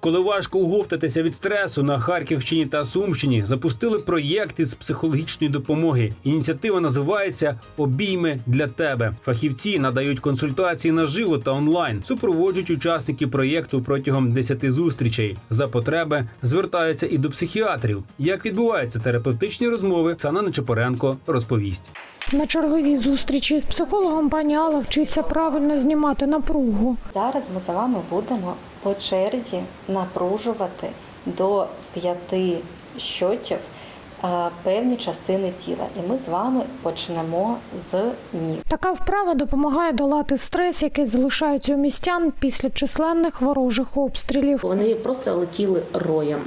Коли важко уговтатися від стресу на Харківщині та Сумщині, запустили проєкт із психологічної допомоги. Ініціатива називається Обійми для тебе. Фахівці надають консультації наживо та онлайн, супроводжують учасників проєкту протягом 10 зустрічей. За потреби звертаються і до психіатрів. Як відбуваються терапевтичні розмови, Оксана Нечепоренко розповість. На черговій зустрічі з психологом пані Алла вчиться правильно знімати напругу. Зараз ми з вами будемо по черзі напружувати до п'яти щотів певні частини тіла. І ми з вами почнемо з ніг. Така вправа допомагає долати стрес, який залишається у містян після численних ворожих обстрілів. Вони просто летіли роєм.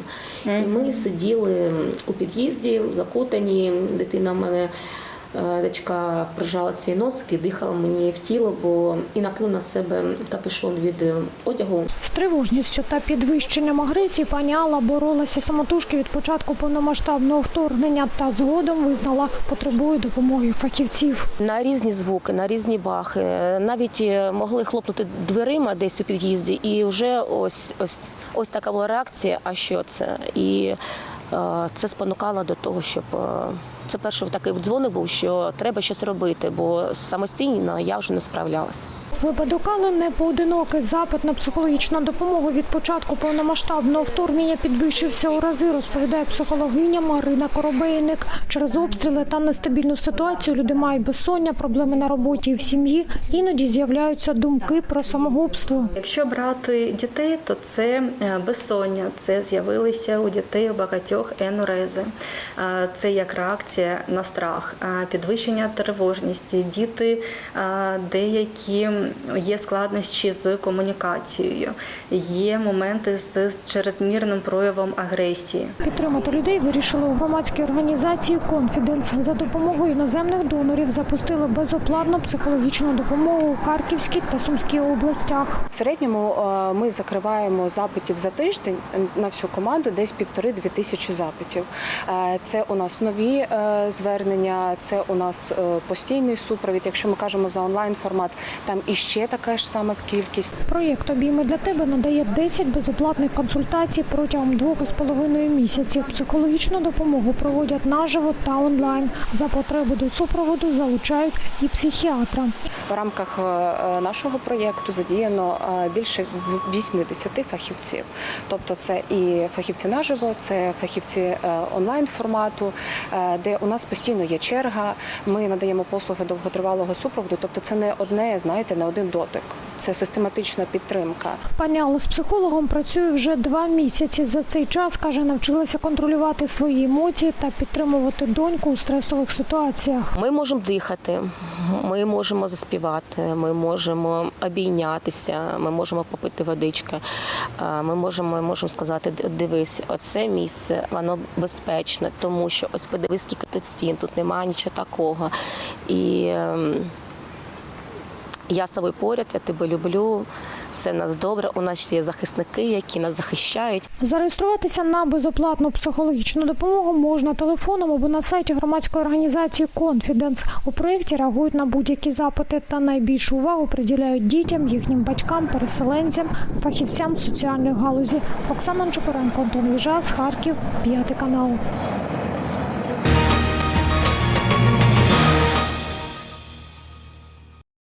І ми сиділи у під'їзді, закутані. Дитина в мене дочка прижала свій носик і дихала мені в тіло, бо і накрив на себе капюшон від е, одягу. З тривожністю та підвищенням агресії пані Алла боролася самотужки від початку повномасштабного вторгнення та згодом визнала потребує допомоги фахівців. На різні звуки, на різні бахи. Навіть е, могли хлопнути дверима десь у під'їзді, і вже ось ось ось така була реакція. А що це? І е, це спонукало до того, щоб е, це перший такий дзвоник був, що треба щось робити, бо самостійно я вже не справлялася. Випадок Алли не поодинокий. Запит на психологічну допомогу від початку повномасштабного вторгнення підвищився у рази, розповідає психологиня Марина Коробейник. Через обстріли та нестабільну ситуацію люди мають безсоння, проблеми на роботі і в сім'ї. Іноді з'являються думки про самогубство. Якщо брати дітей, то це е, безсоння, це з'явилися у дітей у багатьох енурези. Е, Це як реакція на страх, е, підвищення тривожності. Діти деякі є складнощі з комунікацією, є моменти з чрезмірним проявом агресії. Підтримати людей вирішили у громадській організації Конфіденс. За допомогою іноземних донорів запустили безоплатну психологічну допомогу у Харківській та Сумській областях. В середньому е, ми закриваємо запитів за тиждень на всю команду десь півтори-дві тисячі запитів. Е, Це у нас нові е, звернення, це у нас постійний супровід. Якщо ми кажемо за онлайн формат, там іще така ж сама кількість. Проєкт «Обійми для тебе надає 10 безоплатних консультацій протягом двох із половиною місяців. Психологічну допомогу проводять наживо та онлайн. За потреби до супроводу залучають і психіатра. В рамках е, е, нашого проєкту задіяно е, більше в- 80 фахівців. Тобто це і фахівці наживо, це фахівці онлайн формату, де у нас постійно є черга. Ми надаємо послуги довготривалого супроводу. Тобто це не одне, знаєте, не один дотик. Це систематична підтримка. Пані Алла з психологом працює вже два місяці. За цей час каже, навчилася контролювати свої емоції та підтримувати доньку у стресових ситуаціях. Ми можемо дихати, ми можемо заспівати, ми можемо обійнятися, ми можемо попити водички. Ми можемо, можемо сказати, дивись, оце місце, воно безпечне, тому що ось подивись, скільки тут стін, тут немає нічого такого. І ем, я з тобою поряд, я тебе люблю, все нас добре. У нас є захисники, які нас захищають. Зареєструватися на безоплатну психологічну допомогу можна телефоном або на сайті громадської організації Конфіденс. У проєкті реагують на будь-які запити та найбільшу увагу приділяють дітям, їхнім батькам, переселенцям, фахівцям соціальної галузі. Оксана Чупоренко, Антон Віжас, Харків, п'ятий канал.